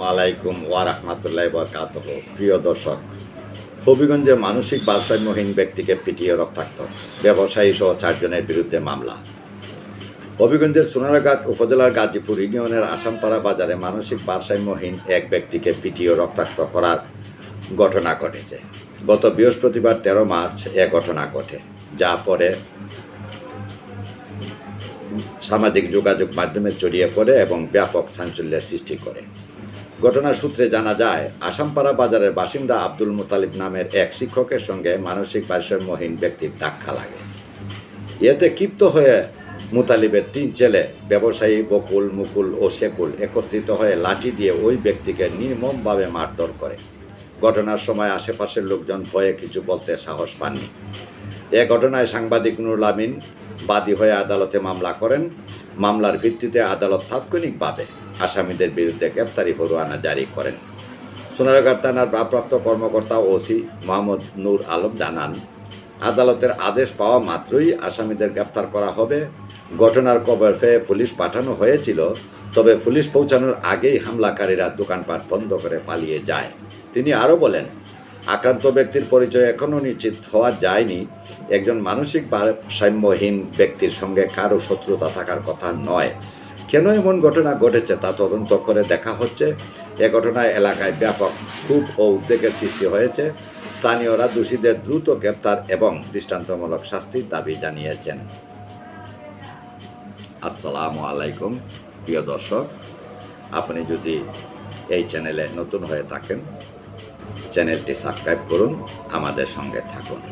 আলাইকুম ওয়া রাহমাতুল্লাহি ওয়া বারাকাতুহু প্রিয় দর্শক, হবিগঞ্জে মানসিক ভারসাম্যহীন ব্যক্তিকে পিটিয়ে রক্তাক্ত ব্যবসায়ী সহ চারজনের বিরুদ্ধে মামলা। হবিগঞ্জের সোনারাঘাট উপজেলার গাজীপুর ইউনিয়নের আসামপাড়া বাজারে মানসিক ভারসাম্যহীন এক ব্যক্তিকে পিটিয়ে রক্তাক্ত করার ঘটনা ঘটেছে। গত বৃহস্পতিবার তেরো মার্চ এ ঘটনা ঘটে, যা পরে সামাজিক যোগাযোগ মাধ্যমে ছড়িয়ে পড়ে এবং ব্যাপক চাঞ্চল্যের সৃষ্টি করে। ঘটনার সূত্রে জানা যায়, আসামপাড়া বাজারের বাসিন্দা আব্দুল মুতালিব নামের এক শিক্ষকের সঙ্গে মানসিক ভারসাম্যহীন ব্যক্তির ধাক্কা লাগে। এতে ক্ষিপ্ত হয়ে মুতালিবের তিন ছেলে, ব্যবসায়ী বকুল, মুকুল ও শেকুল একত্রিত হয়ে লাঠি দিয়ে ওই ব্যক্তিকে নির্মমভাবে মারধর করে। ঘটনার সময় আশেপাশের লোকজন ভয়ে কিছু বলতে সাহস পাননি। এ ঘটনায় সাংবাদিক নুরুল আমিন বাদী হয়ে আদালতে মামলা করেন। মামলার ভিত্তিতে আদালত তাৎক্ষণিকভাবে আসামিদের বিরুদ্ধে গ্রেপ্তারি পরোয়ানা জারি করেন। সোনারগাঁ থানার ভারপ্রাপ্ত কর্মকর্তা ওসি মোহাম্মদ নূর আলম জানান, আদালতের আদেশ পাওয়া মাত্রই আসামিদের গ্রেপ্তার করা হবে। ঘটনার কবর পেয়ে পুলিশ পাঠানো হয়েছিল, তবে পুলিশ পৌঁছানোর আগেই হামলাকারীরা দোকানপাট বন্ধ করে পালিয়ে যায়। তিনি আরও বলেন, আক্রান্ত ব্যক্তির পরিচয় এখনও নিশ্চিত হওয়া যায়নি। একজন মানসিক ভারসাম্যহীন ব্যক্তির সঙ্গে কারও শত্রুতা থাকার কথা নয়। কেন এমন ঘটনা ঘটেছে তা তদন্ত করে দেখা হচ্ছে। এ ঘটনায় এলাকায় ব্যাপক ক্ষোভ ও উদ্বেগের সৃষ্টি হয়েছে। স্থানীয়রা দোষীদের দ্রুত গ্রেপ্তার এবং দৃষ্টান্তমূলক শাস্তির দাবি জানিয়েছেন। আসসালামু আলাইকুম, প্রিয় দর্শক, আপনি যদি এই চ্যানেলে নতুন হয়ে থাকেন, চ্যানেলটি সাবস্ক্রাইব করুন, আমাদের সঙ্গে থাকুন।